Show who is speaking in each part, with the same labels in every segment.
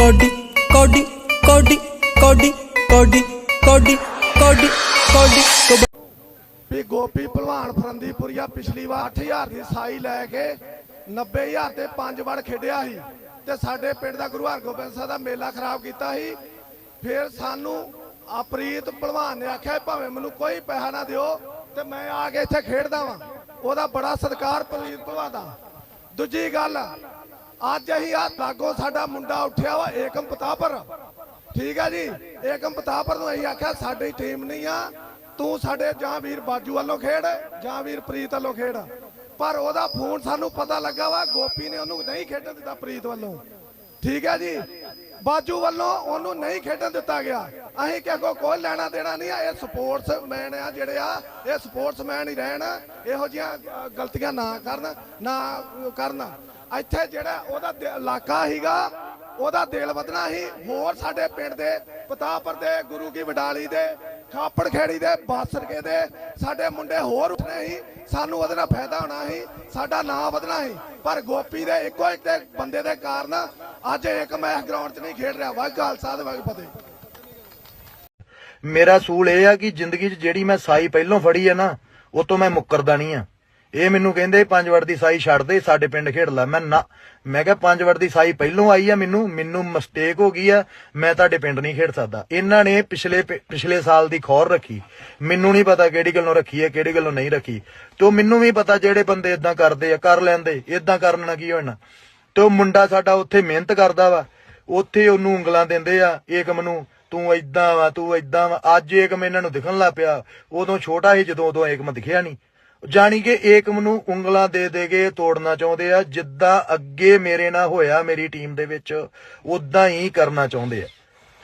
Speaker 1: Cody ਕੋਡੀ ਕੋਡੀ ਕੋਡੀ ਕੋਡੀ ਕੋਡੀ ਕੋਡੀ ਕੋਡੀ
Speaker 2: ਵੀ ਗੋਪੀ ਭਲਵਾਨ ਫਰੰਦੀਪੁਰੀਆ ਪਿਛਲੀ ਵਾਰ 8000 ਦੀ ਸਾਈ ਲੈ ਕੇ 90000 ਤੇ ਪੰਜ ਵੜ ਖੇਡਿਆ ਸੀ। ਤੇ ਸਾਡੇ ਪਿੰਡ ਦਾ ਗੁਰੂ ਹਰਗੋਬਿੰਦ ਸਾਹਿਬ ਦਾ ਮੇਲਾ ਖਰਾਬ ਕੀਤਾ ਸੀ। ਫਿਰ ਸਾਨੂੰ ਅਪ੍ਰੀਤ ਭਲਵਾਨ ਨੇ ਆਖਿਆ ਭਾਵੇਂ ਮੈਨੂੰ ਕੋਈ ਪੈਸਾ ਨਾ ਦਿਓ, ਤੇ ਮੈਂ ਆ ਕੇ ਇੱਥੇ ਖੇਡਦਾ ਵਾਂ। ਉਹਦਾ ਬੜਾ ਸਤਿਕਾਰ ਪ੍ਰੀਤ ਭਲਵਾਨ ਦਾ। ਦੂਜੀ ਗੱਲ ਅੱਜ ਅਸੀਂ ਆ ਲਾਗੋ ਸਾਡਾ ਮੁੰਡਾ ਉੱਠਿਆ ਵਾ ਏਕਮ ਪਤਾਪਰ ਠੀਕ ਆ ਜੀ? ਏਕਮ ਪਤਾਪਰ ਨੂੰ ਅਸੀਂ ਆਖਿਆ, ਸਾਡੀ ਟੀਮ ਨਹੀਂ ਆ। ਤੂੰ ਸਾਡੇ ਜਾਂ ਵੀਰ ਬਾਜੂ ਵੱਲੋਂ ਖੇਡ, ਜਾਂ ਵੀਰ ਪ੍ਰੀਤ ਵੱਲੋਂ ਖੇਡ। ਪਰ ਉਹਦਾ ਫੋਨ ਸਾਨੂੰ ਪਤਾ ਲੱਗਾ ਵਾ, ਗੋਪੀ ਨੇ ਉਹਨੂੰ ਨਹੀਂ ਖੇਡਣ ਦਿੱਤਾ ਪ੍ਰੀਤ ਵੱਲੋਂ। ਠੀਕ ਹੈ ਜੀ? ਬਾਜੂ ਵੱਲੋਂ ਉਹਨੂੰ ਨਹੀਂ ਖੇਡਣ ਦਿੱਤਾ ਗਿਆ। ਅਸੀਂ ਕਿਹਾ ਕੋ ਕੋਈ ਲੈਣਾ ਦੇਣਾ ਨਹੀਂ ਆ, ਇਹ ਸਪੋਰਟਸਮੈਨ ਆ ਜਿਹੜੇ ਆ, ਇਹ ਸਪੋਰਟਸਮੈਨ ਹੀ ਰਹਿਣ। ਇਹੋ ਜਿਹੀਆਂ ਗਲਤੀਆਂ ਨਾ ਕਰਨ ਨਾ ਕਰਨ। ਇੱਥੇ ਜਿਹੜਾ ਉਹਦਾ ਇਲਾਕਾ ਹੀਗਾ ਉਹਦਾ ਦਿਲ ਵਧਣਾ ਸੀ। ਹੋਰ ਸਾਡੇ ਪਿੰਡ ਦੇ ਪਤਾਪਰ ਦੇ, ਗੁਰੂ ਕੀ ਵਡਾਲੀ ਦੇ ਖਾਪੜ ਖੇੜੀ ਦੇ, ਬਾਸਰਕੇ ਦੇ, ਸਾਡੇ ਮੁੰਡੇ ਹੋਰ ਉੱਠਣੇ ਸੀ। ਸਾਨੂੰ ਉਹਦੇ ਨਾਲ ਫਾਇਦਾ ਹੋਣਾ ਸੀ, ਸਾਡਾ ਨਾਂ ਵਧਣਾ ਸੀ। ਪਰ ਗੋਪੀ ਦੇ ਇੱਕੋ ਇੱਕ ਬੰਦੇ ਦੇ ਕਾਰਨ ਅੱਜ ਇੱਕ ਮੈਚ ਗਰਾਊਂਡ 'ਚ ਨਹੀਂ ਖੇਡ ਰਿਹਾ। ਵਾਹ ਖਾਲਸਾ ਦੇ ਵਾਹ ਫਤਿਹ।
Speaker 3: ਮੇਰਾ ਸੂਲ ਇਹ ਆ ਕਿ ਜ਼ਿੰਦਗੀ 'ਚ ਜਿਹੜੀ ਮੈਂ ਸਾਈ ਪਹਿਲੋਂ ਫੜੀ ਆ ਨਾ, ਉਹ ਤੋਂ ਮੈਂ ਮੁੱਕਰਦਾ ਨਹੀਂ ਆ। ਇਹ ਮੈਨੂੰ ਕਹਿੰਦੇ ਪੰਜ ਵੜ ਦੀ ਸਾਈ ਛੱਡ ਦੇ, ਸਾਡੇ ਪਿੰਡ ਖੇਡ ਲੈ। ਮੈਂ ਨਾ ਮੈਂ ਕਿਹਾ ਪੰਜ ਵੜ ਦੀ ਸਾਈ ਪਹਿਲੋਂ ਆਈ ਆ ਮੈਨੂੰ ਮੈਨੂੰ ਮਿਸਟੇਕ ਹੋ ਗਈ ਆ, ਮੈਂ ਤੁਹਾਡੇ ਪਿੰਡ ਨਹੀਂ ਖੇਡ ਸਕਦਾ। ਇਹਨਾਂ ਨੇ ਪਿਛਲੇ ਪਿਛਲੇ ਸਾਲ ਦੀ ਖੌਰ ਰੱਖੀ। ਮੈਨੂੰ ਨਹੀਂ ਪਤਾ ਕਿਹੜੀ ਗੱਲੋਂ ਰੱਖੀ ਹੈ ਕਿਹੜੀ ਗੱਲੋਂ ਨਹੀਂ ਰੱਖੀ। ਤੇ ਉਹ ਮੈਨੂੰ ਵੀ ਪਤਾ ਜਿਹੜੇ ਬੰਦੇ ਇਦਾਂ ਕਰਦੇ ਆ, ਕਰ ਲੈਂਦੇ ਇਦਾਂ ਕਰਨ ਨਾਲ ਕੀ ਹੋਣਾ। ਤੇ ਉਹ ਮੁੰਡਾ ਸਾਡਾ ਉੱਥੇ ਮਿਹਨਤ ਕਰਦਾ ਵਾ। ਉੱਥੇ ਉਹਨੂੰ ਉਂਗਲਾਂ ਦਿੰਦੇ ਆ ਏਕਮ ਨੂੰ, ਤੂੰ ਏਦਾਂ ਵਾ, ਤੂੰ ਏਦਾਂ ਵਾ। ਅੱਜ ਏਕਮ ਇਹਨਾਂ ਨੂੰ ਦਿਖਣ ਲੱਗ ਪਿਆ। ਉਦੋਂ ਛੋਟਾ ਸੀ ਜਦੋਂ, ਉਦੋਂ ਏਕਮ ਦਿਖਿਆ ਨਹੀਂ। ਜਾਣੀ ਕਿ ਏਕਮ ਨੂੰ ਉਂਗਲਾਂ ਦੇ ਦੇ ਕੇ ਤੋੜਨਾ ਚਾਹੁੰਦੇ ਆ, ਜਿੱਦਾਂ ਅੱਗੇ ਮੇਰੇ ਨਾਲ ਹੋਇਆ, ਮੇਰੀ ਟੀਮ ਦੇ ਵਿੱਚ ਉਦਾਂ ਹੀ ਕਰਨਾ ਚਾਹੁੰਦੇ ਆ।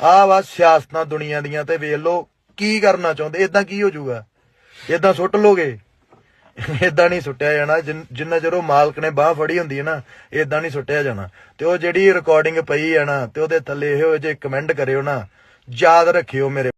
Speaker 3: ਆਹ ਵਾ ਸਿਆਸਤਾਂ ਦੁਨੀਆ ਦੀਆਂ ਤੇ ਵੇਖ ਲਓ, ਕੀ ਕਰਨਾ ਚਾਹੁੰਦੇ ਇਦਾਂ ਕੀ ਹੋ ਜਾਊਗਾ? ਇਦਾਂ ਸੁੱਟ ਲੋਗੇ? ਇਦਾਂ ਨਹੀਂ ਸੁੱਟਿਆ ਜਾਣਾ, ਜਿੰਨ- ਜਿੰਨਾ ਚਿਰ ਉਹ ਮਾਲਕ ਨੇ ਬਾਹ ਫੜੀ ਹੁੰਦੀ ਹੈ ਨਾ ਇਦਾਂ ਨਹੀਂ ਸੁੱਟਿਆ ਜਾਣਾ। ਤੇ ਉਹ ਜਿਹੜੀ ਰਿਕਾਰਡਿੰਗ ਪਈ ਹੈ ਨਾ, ਤੇ ਉਹਦੇ ਥੱਲੇ ਇਹੋ ਜਿਹੇ ਕਮੈਂਟ ਕਰਿਓ ਨਾ, ਯਾਦ ਰੱਖਿਓ ਮੇਰੇ